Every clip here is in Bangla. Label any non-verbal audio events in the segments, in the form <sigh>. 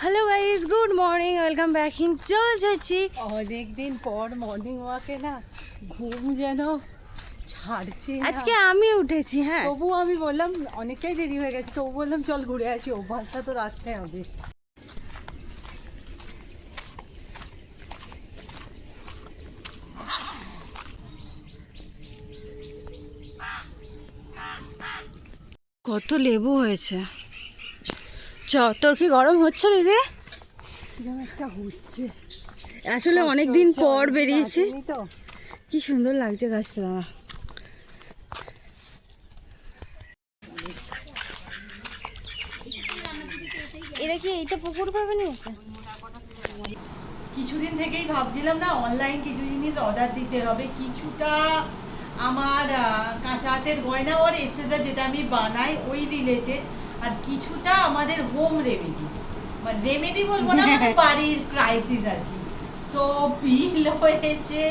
Hello guys good morning welcome back in চল যাচ্ছি অনেকদিন পর মর্নিং ওয়াকে না ঘুম যেন ছাড়ছে আজকে আমি উঠেছি হ্যাঁ। তবু আমি বললাম অনেকটাই দেরি হয়ে গেছে। তবু বললাম চল ঘুরে আসি অভ্যাসটা তো রাখতে হবে। কত লেবু হয়েছে। চ তোর কি গরম হচ্ছে দিদি? একটা হচ্ছে। আসলে অনেক দিন পর বেরিয়েছি। তো। কি সুন্দর লাগছে গাছটা। এরা কি এইটা পুকুর পাবে নিয়েছে কিছুদিন থেকেই ভাবছিলাম না অনলাইন কিছু জিনিস অর্ডার দিতে হবে। কিছুটা আমার কাঁচা হাতের গয়না ওর এসেটা যেটা আমি বানাই ওই রিলেটেড আর কিছুটা আমাদের হোম রেমেডি মানে রেমেডি বলব না মানে <laughs> বাড়ির ক্রাইসিস আর কি। সো বিল হয়েছে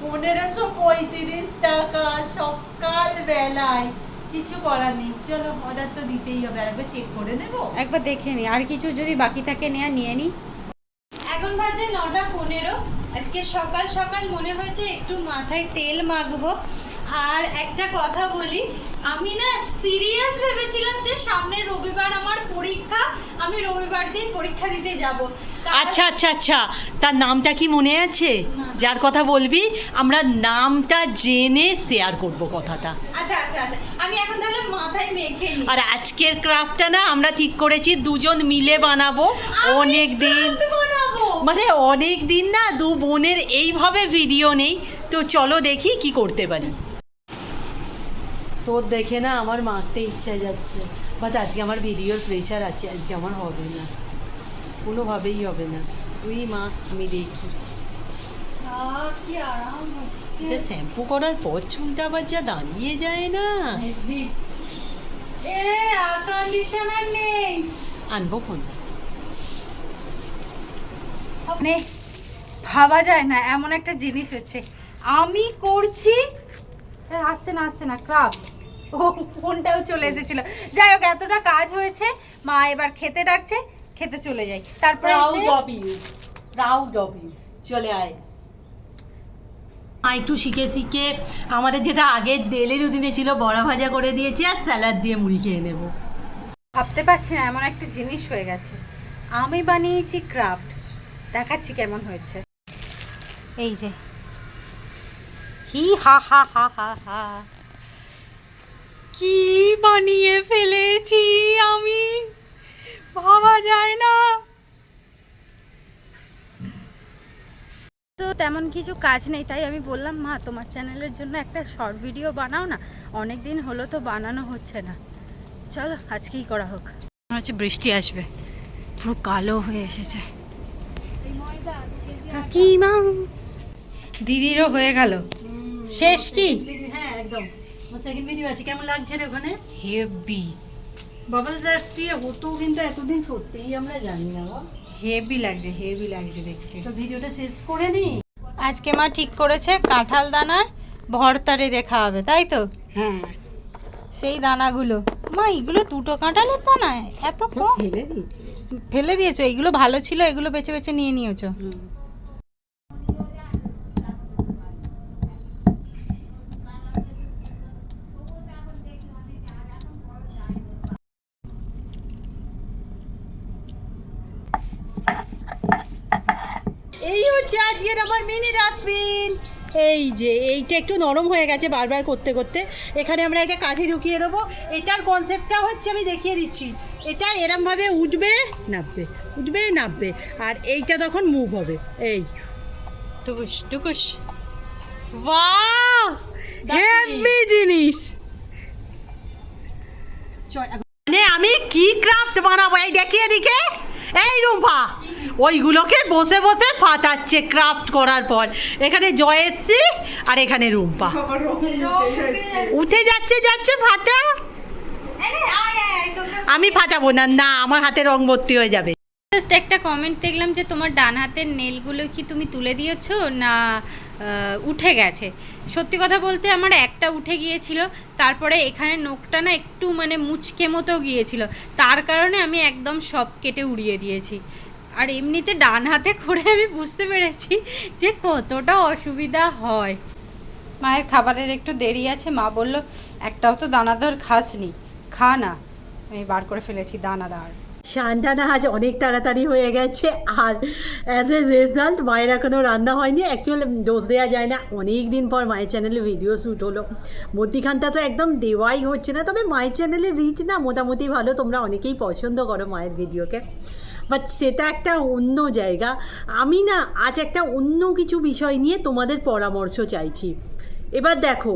পনেরোশো পঁয়ত্রিশ টাকা সকাল বেলায় কিছু করার নেই। চলো অর্ডার তো দিতেই হবে। আর একবার চেক করে নেব? একবার দেখে নি। আর কিছু যদি বাকি থাকে নেয়া নিয়ে নি। এখন বাজে নটা পনেরো। আজকে সকাল সকাল মনে হয়েছে একটু মাথায় তেল মাখবো। আর একটা কথা বলি আমি না সিরিয়াস ভেবেছিলাম যে সামনে রবিবার আমার পরীক্ষা আমি রবিবার দিন পরীক্ষা দিতে যাব। আচ্ছা আচ্ছা আচ্ছা। তার নামটা কি মনে আছে? যার কথা বলবি আমরা নামটা জেনে শেয়ার করব কথাটা। আচ্ছা আচ্ছা আচ্ছা। আমি এখন তাহলে মাথায় মেখে নিই আর আজকের ক্রাফটটা না আমরা ঠিক করেছি দুজন মিলে বানাবো। অনেক দিন বানাবো। মানে অনেক দিন না দু বোনের এইভাবে ভিডিও নেই। তো চলো দেখি কি করতে পারি। তোর দেখে না আমার মারতে ইচ্ছা যাচ্ছে। বাট আজকে আমার ভিডিওর প্রেশার আছে আজকে আমার হবে না। কোনোভাবেই হবে না। তুই মা আমি দেখি। শ্যাম্পু করার পর চুলটা আবার যা দাঁড়িয়ে যায় না। এ কন্ডিশনার নেই। আনব মানে ভাবা যায় না এমন একটা জিনিস হচ্ছে। আমি করছি আসছে না আসছে না ক্রাফট ও ফোনটাও চলে এসেছিল। যাই হোক এতটা কাজ হয়েছে মা এবার খেতে ডাকছে খেতে চলে যাই। তারপরে প্রাউড এসে- of you proud of you চলে আয়। মা একটু শিখে শিখে আমাদের যেটা আগের ডেলি রুটিনে ছিল বড়া ভাজা করে দিয়েছি আর স্যালাড দিয়ে মুড়ি খেয়ে নেব। ভাবতে পারছি না এমন একটা জিনিস হয়ে গেছে। আমি বানিয়েছি ক্রাফট দেখাচ্ছি কেমন হয়েছে। এই যে। হি হা হা হা হা হা। কি বানিয়ে ফেলেছি আমি? ভাবা যায় না। তো তেমন কিছু কাজ নেই তাই আমি বললাম মা তোমার চ্যানেলের জন্য একটা শর্ট ভিডিও বানাও না অনেক দিন হলো তো বানানো হচ্ছে না। চলো আজকেই করা হোক। মনে হচ্ছে বৃষ্টি আসবে পুরো কালো হয়ে এসেছে। কাকিমা। দিদিরও হয়ে গেল। শেষ কি? হ্যাঁ একদম। সেকেন্ড ভিডিও আছে কেমন লাগছে রে ওখানে? হেভি বাবল হতো কিন্তু এতদিন সত্যিই আমরা জানি না হেভি লাগছে হেভি লাগছে দেখতে। তো ভিডিওটা শেষ করে নি। আজকে মা ঠিক করেছে কাঁঠাল দানার ভর্তারে দেখা হবে তাই তো? হ্যাঁ। সেই দানাগুলো। মা এগুলো দুটো কাঁঠালের দানা? এত কম। ফেলে ফেলে দিয়েছ এগুলো ভালো ছিল এগুলো বেছে বেছে নিয়ে নিয়েছো। এই হচ্ছে আজকের আমার মিনি ডাস্টবিন এই যে এইটা একটু নরম হয়ে গেছে বারবার করতে করতে। এখানে আমরা এটা কাঠে ঢুকিয়ে দেবো। এটার কনসেপ্টটা হচ্ছে আমি দেখিয়ে দিচ্ছি। এটা এরমভাবে উঠবে নাববে উঠবে নাববে। আর এইটা তখন মুভ হবে। এই। টুকুস টুকুস। হেভি জিনিস। মানে আমি কি ক্রাফট বানাবো? এই দেখিয়ে দিকে। এই রুম্পা ওইগুলোকে বসে বসে ফাটাচ্ছে ক্রাফট করার পর। এখানে জয়েসি আর এখানে রুম্পা। উঠে যাচ্ছে যাচ্ছে ফাটা। আমি ফাটাবো না না আমার হাতে রং ভর্তি হয়ে যাবে। জাস্ট একটা কমেন্ট দেখলাম যে তোমার ডান হাতের নেলগুলো কি তুমি তুলে দিয়েছ? না উঠে গেছে। সত্যি কথা বলতে আমার একটা উঠে গিয়েছিল, তারপরে এখানে নোকটা না একটু মানে মুচকে মতো গিয়েছিল। তার কারণে আমি একদম সব কেটে উড়িয়ে দিয়েছি। আর এমনিতে ডান হাতে করে আমি বুঝতে পেরেছি যে কতটা অসুবিধা হয়। মায়ের খাবারের একটু দেরি আছে, মা বলল, একটাও তো দানাদার খাসনি, খা না। আমি বার করে ফেলেছি দানাদার। সান্টানা আজ অনেক তাড়াতাড়ি হয়ে গেছে আর অ্যাজ এ রেজাল্ট মায়ের এখনও রান্না হয়নি। অ্যাকচুয়ালি দোষ দেওয়া যায় না। অনেক দিন পর মায়ের চ্যানেলে ভিডিও শ্যুট হলো। মধ্যিখানটা তো একদম দেওয়াই হচ্ছে না। তবে মায়ের চ্যানেলে রিচ না, মোটামুটি ভালো। তোমরা অনেকেই পছন্দ করো মায়ের ভিডিওকে বাট সেটা একটা অন্য জায়গা। আমি না, আজ একটা অন্য কিছু বিষয় নিয়ে তোমাদের পরামর্শ চাইছি। এবার দেখো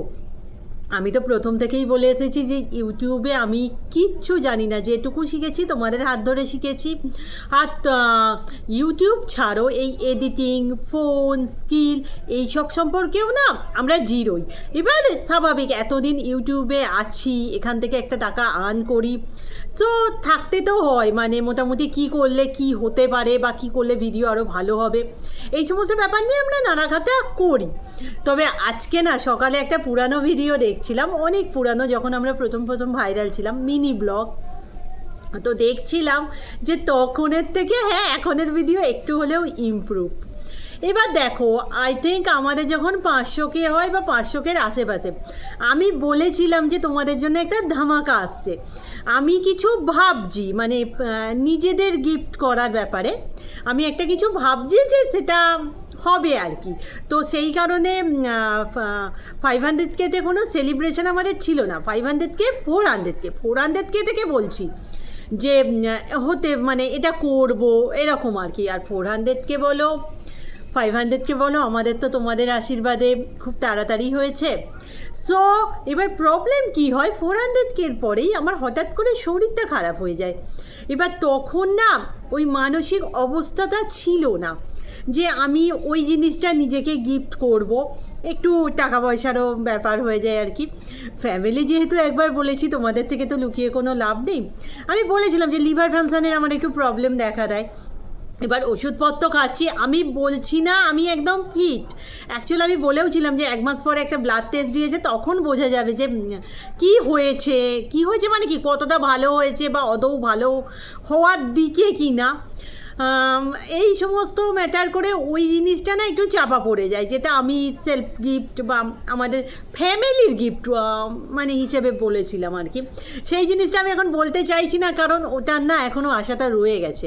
আমি তো প্রথম থেকেই বলে এসেছি যে ইউটিউবে আমি কিচ্ছু জানি না, যেটুকু শিখেছি তোমাদের হাত ধরে শিখেছি। আর ইউটিউব ছাড়ো, এই এডিটিং ফোন স্কিল এই সব সম্পর্কেও না আমরা জিরোই। এবার স্বাভাবিক, এতদিন ইউটিউবে আছি, এখান থেকে একটা টাকা আর্ন করি। সো থাকতে তো হয় মানে মোটামুটি কি করলে কি হতে পারে বা কি করলে ভিডিও আরও ভালো হবে, এই সমস্ত ব্যাপার নিয়ে আমরা নানা করি। তবে আজকে না, সকালে একটা পুরানো ভিডিও দেখছিলাম, অনেক পুরানো, যখন আমরা প্রথম প্রথম ভাইরাল ছিলাম মিনি ব্লগ তো দেখছিলাম যে তখনের থেকে হ্যাঁ এখনের ভিডিও একটু হলেও ইমপ্রুভ এবার দেখো আই থিঙ্ক আমাদের যখন পাঁচশোকে হয় বা পাঁচশোকের আশেপাশে, আমি বলেছিলাম যে তোমাদের জন্য একটা ধামাকা আসছে। আমি কিছু ভাবছি মানে নিজেদের গিফট করার ব্যাপারে, আমি একটা কিছু ভাবছি যে সেটা হবে আর কি। তো সেই কারণে ফাইভ হান্ড্রেড কেতে কোনো সেলিব্রেশন আমাদের ছিল না। ফাইভ হান্ড্রেডকে ফোর হান্ড্রেডকে ফোর হান্ড্রেডকে থেকে বলছি যে হতে মানে এটা করব, এরকম আর কি। আর ফোর হান্ড্রেডকে বলো ফাইভ হান্ড্রেডকে বলো, আমাদের তো তোমাদের আশীর্বাদে খুব তাড়াতাড়ি হয়েছে। সো এবার প্রবলেম কি হয়? ফোর হান্ড্রেডকের পরেই আমার হঠাৎ করে শরীরটা খারাপ হয়ে যায়। এবার তখন না, ওই মানসিক অবস্থাটা ছিল না, যে আমি ওই জিনিসটা নিজেকে গিফট করব। একটু টাকা পয়সারও ব্যাপার হয়ে যায় আর কি। ফ্যামিলি যেহেতু একবার বলেছি, তোমাদের থেকে তো লুকিয়ে কোনো লাভ নেই। আমি বলেছিলাম যে লিভার ফাংশনের আমার একটু প্রবলেম দেখা দেয়। এবার ওষুধপত্র খাচ্ছি, আমি বলছি না, আমি একদম ফিট অ্যাকচুয়ালি আমি বলেওছিলাম যে এক মাস পরে একটা ব্লাড টেস্ট দিয়েছে, তখন বোঝা যাবে যে কি হয়েছে কি হয়েছে মানে কি, কতটা ভালো হয়েছে বা অদৌ ভালো হওয়ার দিকে কি না। এই সমস্ত ম্যাটার করে ওই জিনিসটা না একটু চাপা পড়ে যায়, যেটা আমি সেলফ গিফট বা আমাদের ফ্যামিলির গিফট মানে হিসেবে বলেছিলাম আর কি। সেই জিনিসটা আমি এখন বলতে চাইছি না, কারণ ওটার না এখনও আশাটা রয়ে গেছে।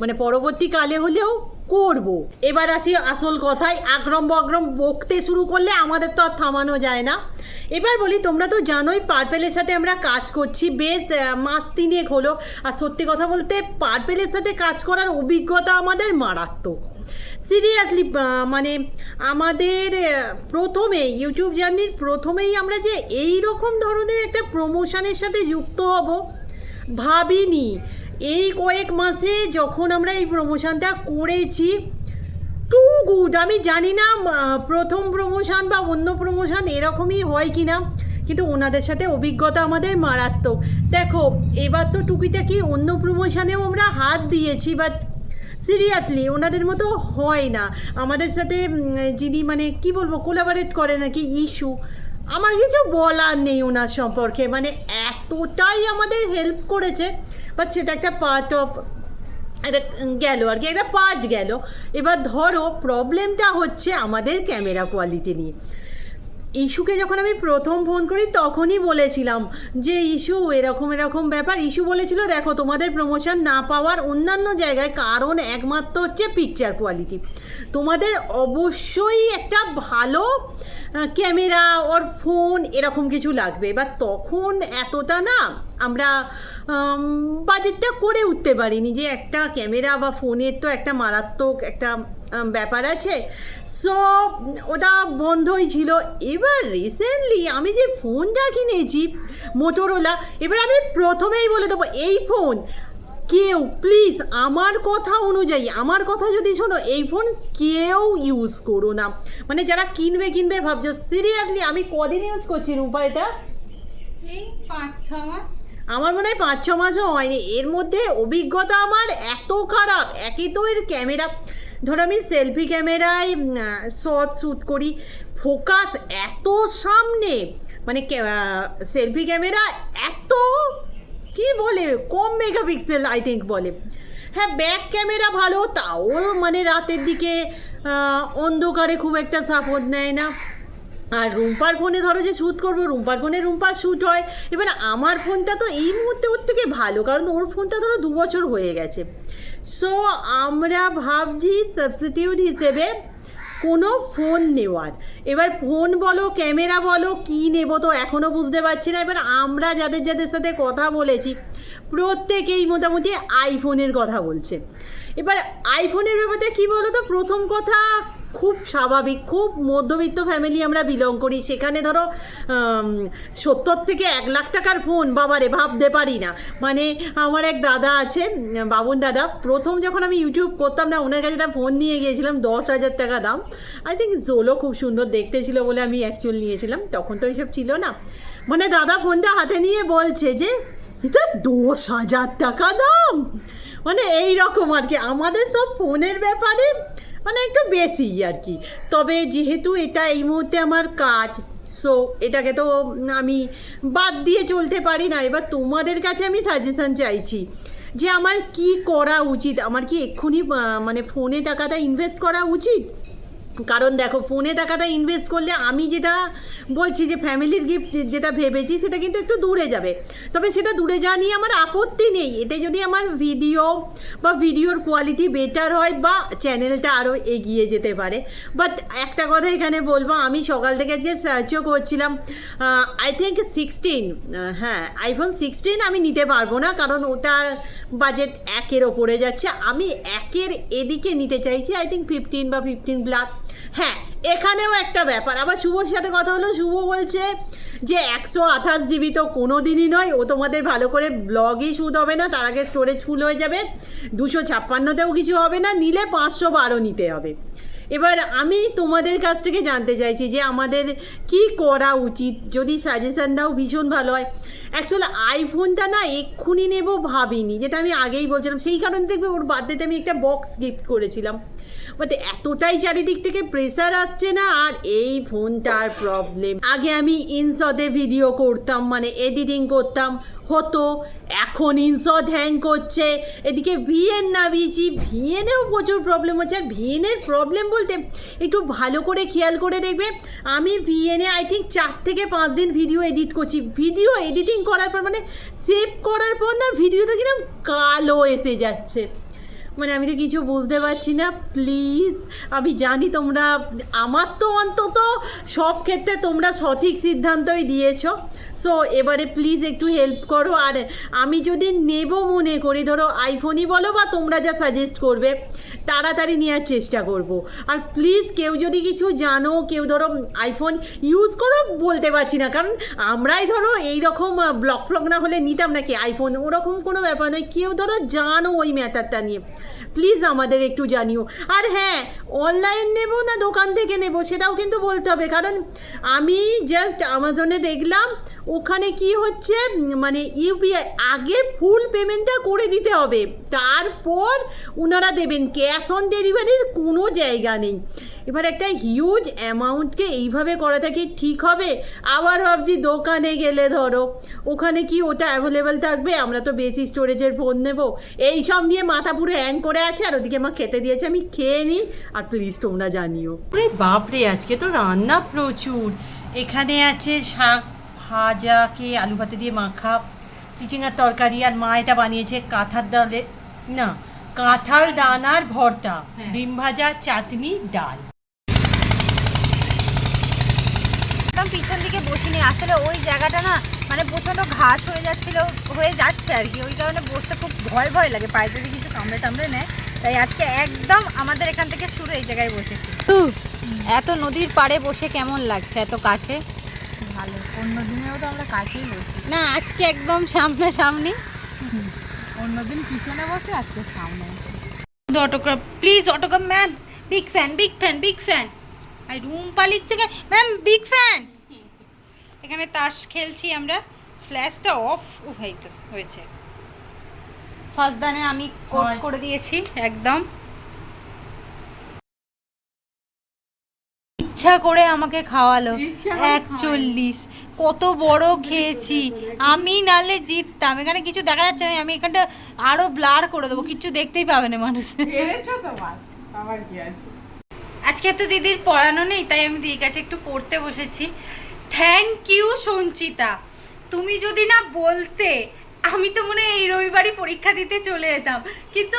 মানে পরবর্তীকালে হলেও করব। এবার আসি আসল কথায়, আগ্রম বগ্রম বকতে শুরু করলে আমাদের তো আর থামানো যায় না। এবার বলি, তোমরা তো জানোই, পার্পেলের সাথে আমরা কাজ করছি। বেশ মাস তিনেক হলো। আর সত্যি কথা বলতে, পার্পেলের সাথে কাজ করার অভিজ্ঞতা আমাদের মারাত্মক। সিরিয়াসলি মানে আমাদের প্রথমে ইউটিউব জার্নির প্রথমেই আমরা যে এই রকম ধরনের একটা প্রমোশনের সাথে যুক্ত হব, ভাবিনি। এই কয়েক মাসে যখন আমরা এই প্রমোশনটা করেছি, টু গুড। আমি জানি না প্রথম প্রমোশন বা অন্য প্রমোশন এরকমই হয় কি না কিন্তু ওনাদের সাথে অভিজ্ঞতা আমাদের মারাত্মক। দেখো, এবার তো টুকিটাকি অন্য প্রমোশনেও আমরা হাত দিয়েছি বাট সিরিয়াসলি ওনাদের মতো হয় না। আমাদের সাথে যিনি মানে কি বলব কোলাবারেট করে নাকি ইস্যু আমার কিছু বলার নেই ওনার সম্পর্কে মানে এতটাই আমাদের হেল্প করেছে বাট সেটা একটা পার্ট অফ এটা গেল আর কি এটা পার্ট গেল। এবার ধরো প্রবলেমটা হচ্ছে আমাদের ক্যামেরা কোয়ালিটি নিয়ে। ইস্যুকে যখন আমি প্রথম ফোন করি, তখনই বলেছিলাম যে, ইস্যু, এরকম এরকম ব্যাপার। ইস্যু বলেছিল, দেখো, তোমাদের প্রমোশন না পাওয়ার অন্যান্য জায়গায় কারণ একমাত্র হচ্ছে পিকচার কোয়ালিটি তোমাদের অবশ্যই একটা ভালো ক্যামেরা ওর ফোন এরকম কিছু লাগবে। এবার তখন এতটা না, আমরা বাজেটটা করে উঠতে পারিনি যে, একটা ক্যামেরা বা ফোনের তো একটা মারাত্মক একটা ব্যাপার আছে। সো ওটা বন্ধই ছিল। এবার রিসেন্টলি আমি যে ফোনটা কিনেছি মোটোরোলা এবার আমি প্রথমেই বলে দেবো এই ফোন কেউ প্লিজ আমার কথা অনুযায়ী আমার কথা যদি শোনো এই ফোন কেউ ইউজ করো না। মানে যারা কিনবে কিনবে ভাবছ সিরিয়াসলি আমি কদিন ইউজ করছি রূপা এটা পাঁচ ছ মাস। আমার মনে হয় পাঁচ ছ মাসও হয়নি। এর মধ্যে অভিজ্ঞতা আমার এত খারাপ একই তো এর ক্যামেরা ধরো আমি সেলফি ক্যামেরায় শর্ট শ্যুট করি ফোকাস এত সামনে মানে সেলফি ক্যামেরা এত, কি বলে, কম মেগাপিক্সেল আই থিঙ্ক বলে। হ্যাঁ ব্যাক ক্যামেরা ভালো, তাও মানে রাতের দিকে অন্ধকারে খুব একটা সাপোর্ট নেয় না। আর রুম্পার ফোনে ধরো যে শ্যুট করব, রুম্পার ফোনে রুম্পার শ্যুট হয়। এবার আমার ফোনটা তো এই মুহূর্তে ওর থেকে ভালো, কারণ ওর ফোনটা ধরো দু বছর হয়ে গেছে। সো আমরা ভাবছি সাবস্টিটিউট হিসেবে কোনো ফোন নেওয়ার। এবার ফোন বলো ক্যামেরা বলো, কী নেব তো এখনও বুঝতে পারছি না। এবার আমরা যাদের যাদের সাথে কথা বলেছি, প্রত্যেকেই মোটামুটি আইফোনের কথা বলছে। এবার আইফোনের ব্যাপারে কী বলো তো প্রথম কথা খুব স্বাভাবিক, খুব মধ্যবিত্ত ফ্যামিলি আমরা বিলং করি। সেখানে ধরো সত্তর থেকে এক লাখ টাকার ফোন বাবারে ভাবতে পারি না। মানে আমার এক দাদা আছে, বাবুন দাদা, প্রথম যখন আমি ইউটিউব করতাম না, ওনার কাছে ফোন নিয়ে গিয়েছিলাম, দশ হাজার টাকা দাম। আই থিঙ্ক জোলো খুব সুন্দর দেখতে ছিল বলে আমি অ্যাকচুয়াল নিয়েছিলাম, তখন তো এইসব ছিল না। মানে দাদা ফোনটা হাতে নিয়ে বলছে যে, এটা দশ হাজার টাকা দাম? মানে এই রকম আর কি। আমাদের সব ফোনের ব্যাপারে মানে একটু বেশি আর কি তবে যেহেতু এটা এই মুহূর্তে আমার কাজ সো এটাকে তো আমি বাদ দিয়ে চলতে পারি না। এবার তোমাদের কাছে আমি সাজেশন চাইছি যে আমার কি করা উচিত? আমার কি এক্ষুনি মানে ফোনে টাকাটা ইনভেস্ট করা উচিত? কারণ দেখো ফোনে টাকাটা ইনভেস্ট করলে আমি যেটা বলছি যে ফ্যামিলির গিফট যেটা ভেবেছি, সেটা কিন্তু একটু দূরে যাবে। তবে সেটা দূরে যাওয়া নিয়ে আমার আপত্তি নেই। এতে যদি আমার ভিডিও বা ভিডিওর কোয়ালিটি বেটার হয় বা চ্যানেলটা আরও এগিয়ে যেতে পারে। বাট একটা কথা এখানে বলব, আমি সকাল থেকে আজকে সার্চও করছিলাম আই থিঙ্ক সিক্সটিন হ্যাঁ আইফোন সিক্সটিন আমি নিতে পারব না, কারণ ওটার বাজেট একের ওপরে যাচ্ছে। আমি একের এদিকে নিতে চাইছি আই থিঙ্ক ফিফটিন বা ফিফটিন প্লাস হ্যাঁ এখানেও একটা ব্যাপার। আবার শুভর সাথে কথা হলো, শুভ বলছে যে একশো আঠাশ জিবি তো কোনো দিনই নয়, ও তোমাদের ভালো করে ব্লগই শুট হবে না, তার আগে স্টোরেজ ফুল হয়ে যাবে, দুশো ছাপ্পান্নতেও কিছু হবে না, নিলে পাঁচশো বারো নিতে হবে। এবার আমি তোমাদের কাছ থেকে জানতে চাইছি যে আমাদের কি করা উচিত? যদি সাজেশন দাও, ভীষণ ভালো হয়। অ্যাকচুয়ালি আইফোনটা না এক্ষুনি নেব ভাবিনি, যেটা আমি আগেই বলছিলাম। সেই কারণে দেখবে ওর বার্থডেতে আমি একটা বক্স গিফট করেছিলাম। বাট এতটাই চারিদিক থেকে প্রেসার আসছে না, আর এই ফোনটার প্রবলেম আগে আমি ইনসদে ভিডিও করতাম মানে এডিটিং করতাম, হতো, এখন ইনসদ হ্যাং করছে। এদিকে ভিএন নামিয়েছি ভিএনেও প্রচুর প্রবলেম হচ্ছে, আর ভিএনের প্রবলেম বলতে একটু ভালো করে খেয়াল করে দেখবে, আমি ভিএনে আই থিঙ্ক চার থেকে পাঁচ দিন ভিডিও এডিট করছি। ভিডিও এডিটিং করার পর মানে সেভ করার পর না ভিডিওটা কীরকম কালো এসে যাচ্ছে। মানে আমি তো কিছু বুঝতে পারছি না প্লিজ আমি জানি তোমরা, আমার তো অন্তত সব ক্ষেত্রে তোমরা সঠিক সিদ্ধান্তই দিয়েছ। সো এবারে প্লিজ একটু হেল্প করো, আর আমি যদি নেব মনে করি, ধরো আইফোনই বলো বা তোমরা যা সাজেস্ট করবে, তাড়াতাড়ি নেওয়ার চেষ্টা করব। আর প্লিজ কেউ যদি কিছু জানো, কেউ ধরো আইফোন ইউজ করো, বলতে পারছি না। কারণ আমরাই ধরো এই রকম ব্লক ফ্লক না হলে নিতাম নাকি আইফোন ওরকম কোনো ব্যাপার নয়। কেউ ধরো জানো ওই ম্যাটারটা নিয়ে। প্লিজ আমাদের একটু জানিও। আর হ্যাঁ অনলাইন নেব না দোকান থেকে নেব, সেটাও কিন্তু বলতে হবে। কারণ আমি জাস্ট আমাজনে দেখলাম ওখানে কি হচ্ছে? মানে ইউপিআই আগে ফুল পেমেন্টটা করে দিতে হবে। তারপর ওনারা দেবেন। ক্যাশ অন ডেলিভারির কোনো জায়গা নেই। এবার একটা হিউজ অ্যামাউন্টকে এইভাবে করাটা কি ঠিক হবে? আবার ভাবছি দোকানে গেলে ধরো। ওখানে কি ওটা অ্যাভেলেবেল থাকবে? আমরা তো বেশি স্টোরেজের ফোন নেব। এই সব নিয়ে মাথা পুরো হ্যাং করে আছে আর ওদিকে মা খেতে দিয়েছে, আমি খেয়ে নিই। আর প্লিজ তোমরা জানিও। বাপরে, আজকে তো রান্না প্রচুর। এখানে আছে শাক ভাজা কে আলু ভাতে দিয়ে মাখা চিচিঙার তরকারি আর মা এটা বানিয়েছে কাঁথার ডালে না কাঁঠাল দানার ভর্তা হ্যাঁ। ডিম ভাজা চাটনি ডাল। একদম পিছন দিকে বসিনি আসলে ওই জায়গাটা না মানে প্রচণ্ড ঘাস হয়ে যাচ্ছিল হয়ে যাচ্ছে আর কি ওই কারণে বসতে খুব ভয় ভয় লাগে পায়ে যদি কিছু কামড়ে টামড়ে নেয় তাই আজকে একদম আমাদের এখান থেকে শুরু এই জায়গায় বসেছি। এত নদীর পাড়ে বসে কেমন লাগছে এত কাছে? ভালো। অন্য দিনেও তো আমরা কাছেই বসি। না আজকে একদম সামনাসামনি। অন্যদিন পিছনে বসে আজকে সামনে autograph please autograph ma'am big fan big fan big fan R room পালিচ্ছে ম্যাম বিগ ফ্যান এখানে তাস খেলছি আমরা। ফ্ল্যাশটা অফ ও হয়েছে। ফার্স্ট দানে আমি কোট করে দিয়েছি একদম। ইচ্ছা করে আমাকে খাওয়ালো। একচল্লিশ। কত বড় খেয়েছি। আমি নালে জিততাম। এখানে কিছু দেখা যাচ্ছে না আমি এখানটা আরও ব্লার করে দেবো। কিছু দেখতেই পাবে না মানুষ। আজকে তো দিদির পড়ানো নেই তাই আমি দিদির কাছে একটু পড়তে বসেছি। Thank you Sanchita. তুমি যদি না বলতে আমি তো মনে হয় এই রবিবারই পরীক্ষা দিতে চলে যেতাম। কিন্তু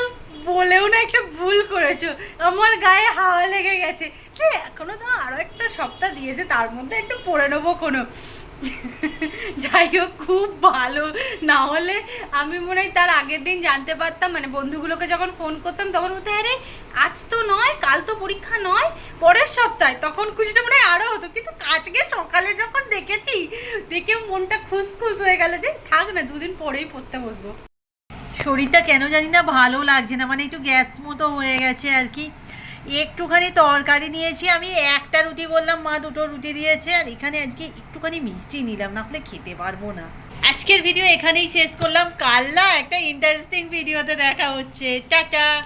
বলেও না একটা ভুল করেছ। আমার গায়ে হাওয়া লেগে গেছে। কি? এখনও তো আরও একটা সপ্তাহ দিয়েছে, তার মধ্যে একটু পড়ে নেব কোনো। যাই হোক, খুব ভালো। না হলে আমি মনে হয় তার আগের দিন জানতে পারতাম মানে বন্ধুগুলোকে যখন ফোন করতাম, তখন বলতে, আরে, আজ তো নয়, কাল তো পরীক্ষা নয়, পরের সপ্তাহে। তখন খুশিটা মনে হয় আরও হতো। কিন্তু আজকে সকালে যখন দেখেছি দেখে মনটা খুশ খুশ হয়ে গেল যে, থাক না, দুদিন পরেই পড়তে বসবো। শরীরটা কেন জানি না ভালো লাগছে না মানে একটু গ্যাস মতো হয়ে গেছে আর কি। একটুখানি তরকারি নিয়েছি, আমি একটা রুটি বললাম, মা দুটো রুটি দিয়েছে, আর এখানে আজকে একটুখানি মিষ্টি নিলাম, না হলে খেতে পারব না। আজকের ভিডিও এখানেই শেষ করলাম, কাল না একটা ইন্টারেস্টিং ভিডিওতে দেখা হচ্ছে, টাটা!